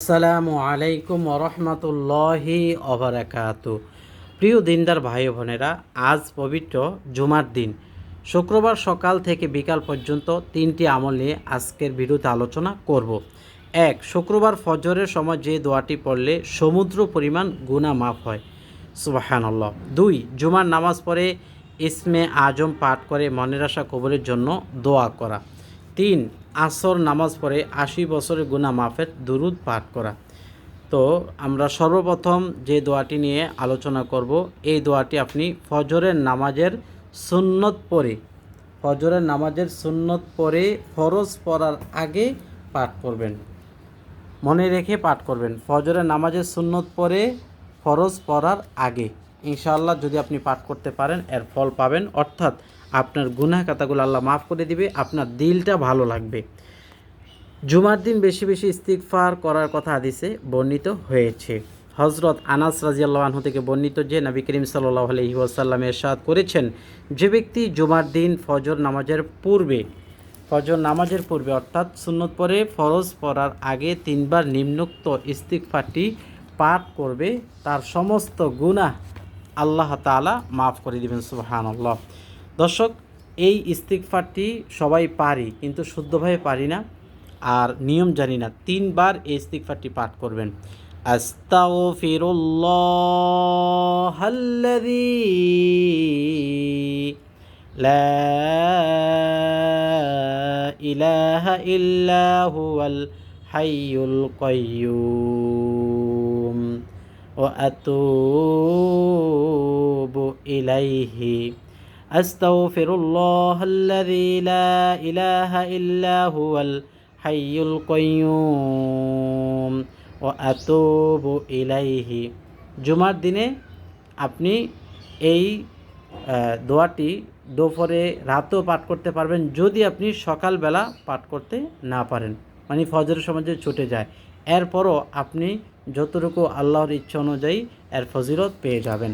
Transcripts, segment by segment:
আসসালামু আলাইকুম ওরহমতুল্লাহি অবরাকাত প্রিয় দিনদার ভাই বোনেরা, আজ পবিত্র জুমার দিন। শুক্রবার সকাল থেকে বিকাল পর্যন্ত তিনটি আমল নিয়ে আজকের ভিডিওতে আলোচনা করব। এক, শুক্রবার ফজরের সময় যে দোয়াটি পড়লে সমুদ্র পরিমাণ গুণা মাফ হয়। সুবাহানল্লাহ। দুই, জুমার নামাজ পড়ে ইসমে আজম পাঠ করে মনের আশা কবরের জন্য দোয়া করা। তিন আসর নামাজ পড়ে আশি বছরের গুণা মাফের দুরুদ পাঠ করা। তো আমরা সর্বপ্রথম যে দোয়াটি নিয়ে আলোচনা করব, এই দোয়াটি আপনি ফজরের নামাজের সুন্নত পড়ে, ফজরের নামাজের সুন্নত পরে ফরজ পড়ার আগে পাঠ করবেন। মনে রেখে পাঠ করবেন, ফজরের নামাজের সুন্নত পরে ফরজ পড়ার আগে। ইনশাআল্লাহ যদি আপনি পাঠ করতে পারেন, এর ফল পাবেন। অর্থাৎ আপনার গুনাহ কাতাগুলো আল্লাহ মাফ করে দিবে, আপনার দিলটা ভালো লাগবে। জুমার দিন বেশি বেশি ইস্তিগফার করার কথা হাদিসে বর্ণিত হয়েছে। হজরত আনাস রাজিয়াল্লাহ আনহু থেকে বর্ণিত যে নবী করিম সাল্লাহ আলহি ওয়াসাল্লাম এরশাদ করেছেন, যে ব্যক্তি জুমার দিন ফজর নামাজের পূর্বে, ফজর নামাজের পূর্বে অর্থাৎ সুন্নত পরে ফরজ পড়ার আগে তিনবার নিম্নোক্ত ইস্তিগফারটি পাঠ করবে, তার সমস্ত গুনাহ আল্লাহ তাআলা মাফ করে দেবেন দিবেন, সুবহানাল্লাহ। দর্শক এই ইস্তিগফারটি সবাই পারি কিন্তু শুদ্ধভাবে পারি না আর নিয়ম জানি না তিনবার এই ইস্তিগফারটি পাঠ করবেন আস্তাগফিরুল্লাহ আল্লাযী لا إله إلا هو الحي القيوم وأتوب إليه أستغفر الله الذي لا إله إلا هو الحي القيوم وأتوب إليه জুমার দিনে আপনি এই আহ, দোয়াটি দুপুরে রাতেও পাঠ করতে পারবেন যদি আপনি সকালবেলা পাঠ করতে না পারেন মানে ফজরের সময় যে ছুটে যায় এরপরও আপনি যতটুকু আল্লাহর ইচ্ছা অনুযায়ী এর ফজিলত পেয়ে যাবেন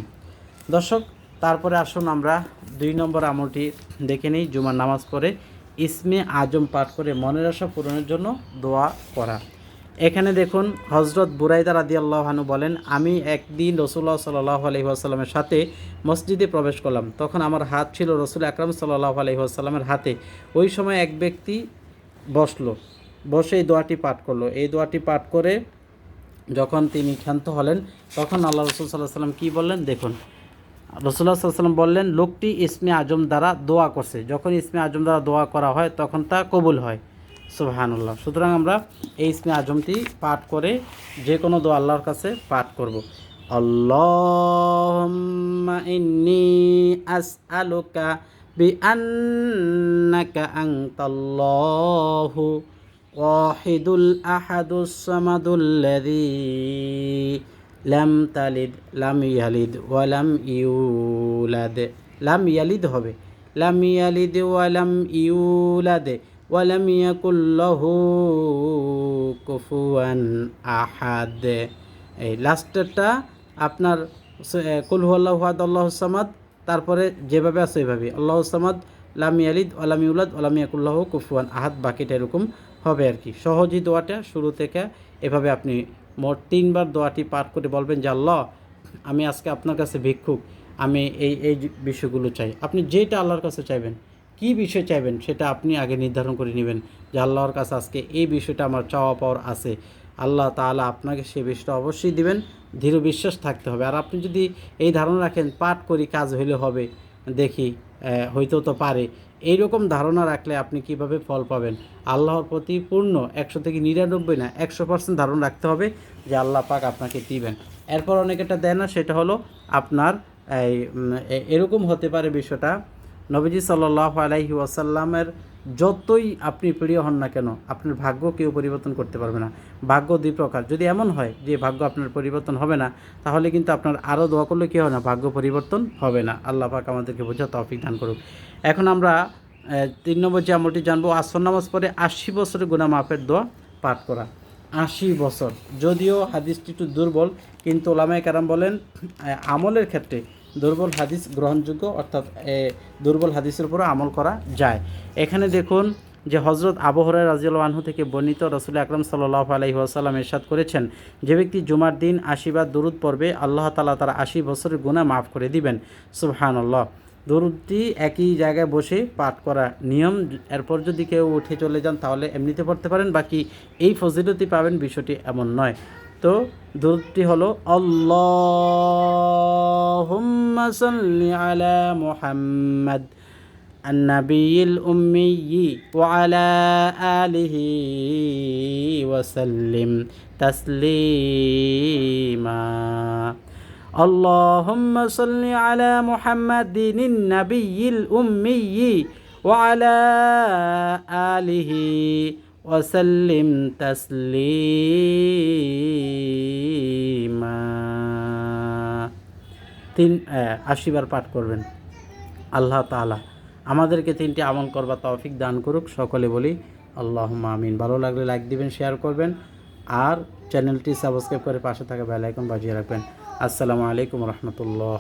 দর্শক তারপরে আসুন আমরা দুই নম্বর আমলটি দেখে নিই, জুমার নামাজ পড়ে। ইসমে আজম পাঠ করে মনের আশা পূরণের জন্য দোয়া করা এখানে দেখুন হজরত বুরাইদা রাদি আল্লাহানু বলেন, আমি একদিন রসুল্লাহ সাল্লাহ আলহিহাসাল্লামের সাথে মসজিদে প্রবেশ করলাম। তখন আমার হাত ছিল রসুল আকরাম সাল্লাহ আলহিহাসাল্লামের হাতে। ওই সময় এক ব্যক্তি বসল, বসে এই দোয়াটি পাঠ করল। এই দোয়াটি পাঠ করে যখন তিনি ক্ষান্ত হলেন, তখন আল্লাহ রসুল সাল্লাহ সাল্লাম কী বললেন? দেখুন রসুল্লাহ সাল্লাম বললেন, লোকটি ইসমে আজম দ্বারা দোয়া করছে। যখন ইসমে আজম দ্বারা দোয়া করা হয়, তখন তা কবুল হয়। সুবাহানুল্লাহ। সুতরাং আমরা এই ইসমে আজমটি পাঠ করে যে কোনো দোয়া আল্লাহর কাছে পাঠ করব। আনতাল্লাহু ওয়াহিদুল আহাদুস লাম তালিদ, লাম ইয়ালিদ ওয়া লাম ইউলাদ। লাম ইয়ালিদ হবে। লাম ইয়ালিদ ওয়া লাম ইউলাদ। ওয়া লাম কুফুয়ান আহাদ। এই লাস্টেরটা আপনার কুল হুয়াল্লাহু আহাদ, আল্লাহু সামাদ, তারপরে যেভাবে আছে ওইভাবে। আল্লাহু সামাদ, লাম ইয়ালিদ ওয়ালাম ইউলাদ ওয়া লাম ইয়াকুল লাহু কুফুয়ান আহাদ, বাকিটা এরকম হবে আর কি। সহজই দোয়াটা শুরু থেকে এভাবে আপনি মোট তিনবার দোয়াটি পাঠ করে বলবেন যে, আল্লাহ, আমি আজকে আপনার কাছে ভিক্ষুক। আমি এই এই বিষয়গুলো চাই। আপনি যেটা আল্লাহর কাছে চাইবেন, কি বিষয় চাইবেন সেটা আপনি আগে নির্ধারণ করে নেবেন যে, আল্লাহর কাছে আজকে এই বিষয়টা আমার চাওয়া পাওয়ার আছে। আল্লাহ তাহলে আপনাকে সেই বিষয়টা অবশ্যই দিবেন। দৃঢ় বিশ্বাস থাকতে হবে। আর আপনি যদি এই ধারণা রাখেন, পাঠ করি, কাজ হইলে হবে। দেখি হইতেও তো পারে। এইরকম ধারণা রাখলে আপনি কীভাবে ফল পাবেন? আল্লাহর প্রতি পূর্ণ একশো থেকে নিরানব্বই না, একশো পার্সেন্ট ধারণা রাখতে হবে যে আল্লাহ পাক আপনাকে দিবেন। এরপর অনেকেটা দেয় না, সেটা হলো আপনার এই এরকম হতে পারে বিষয়টা। নবীজি সাল্লাহ আলাইহি ওয়াসাল্লামের যতই আপনি প্রিয় হন না কেন, আপনার ভাগ্য কেউ পরিবর্তন করতে পারবে না। ভাগ্য দুই প্রকার। যদি এমন হয় যে ভাগ্য আপনার পরিবর্তন হবে না, তাহলে কিন্তু আপনার আরও দোয়া করলে কী হবে না? ভাগ্য পরিবর্তন হবে না। আল্লাহ পাক আমাদেরকে বোঝা তৌফিক দান করুক। এখন আমরা তিন নম্বর যে আমলটি জানব, আসর নামাজ পরে আশি বছরের গুণা মাফের দোয়া পাঠ করা। আশি বছর। যদিও হাদিসটি একটু দুর্বল, কিন্তু ওলামায় কারাম বলেন আমলের ক্ষেত্রে দুর্বল হাদিস গ্রহণযোগ্য অর্থাৎ এ, দুর্বল হাদিসের উপরে আমল করা যায়। এখানে দেখুন যে হজরত আবহরাই রাজিউল আনহু থেকে বর্ণিত রসুল আকরম সাল্লাহ আলহি আসাল্লাম এরশাদ করেছেন যে ব্যক্তি জুমার দিন আশীর্বাদ দরুদ পর্বে আল্লাহ তালা তার আশি বছরের গুণা মাফ করে দিবেন। সুবহান আল্লাহ দরুদটি একই জায়গায় বসে পাঠ করা নিয়ম। এরপর যদি কেউ উঠে চলে যান তাহলে এমনিতে পড়তে পারেন বাকি এই ফজিলতি পাবেন বিষয়টি এমন নয়। তো দরুদটি হলো আল্লাহুম্মা সাল্লি আলা মুহাম্মাদ النبي الأمي وعلى آله وسلم تسليما اللهم صل على محمد النبي الأمي وعلى آله وسلم تسليما তিন আশিবার পাঠ করবেন আল্লাহ তাআলা আমাদেরকে তিনটি আমল করবার তৌফিক দান করুক সকলে বলি আল্লাহ আমিন ভালো লাগলে লাইক দিবেন শেয়ার করবেন আর চ্যানেলটি সাবস্ক্রাইব করে পাশে থাকা বেল আইকন বাজিয়ে রাখবেন আসসালামু আলাইকুম রহমতুল্লাহ